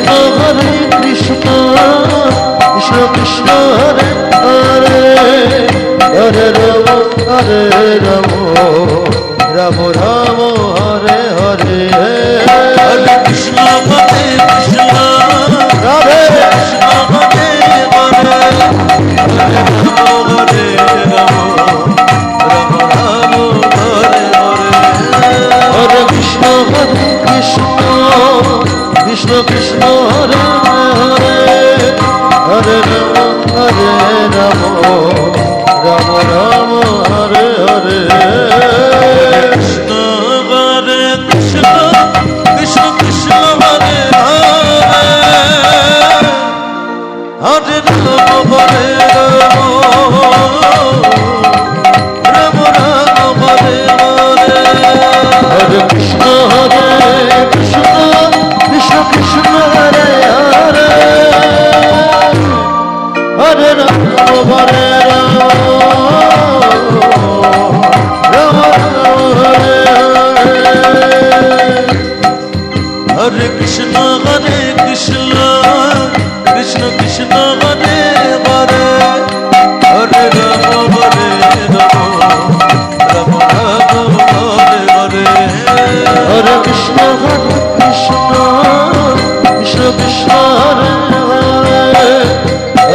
Krishna Hare Krishna Krishna Krishna Hare Hare. Hare Ram Hare Ram Ram Ram Hare Hare. Hare Krishna Hare Krishna Radhe. Krishna Hare Hare. Hare Ram Hare Ram Ram Ram Hare Hare. Hare Krishna Hare Krishna Krishna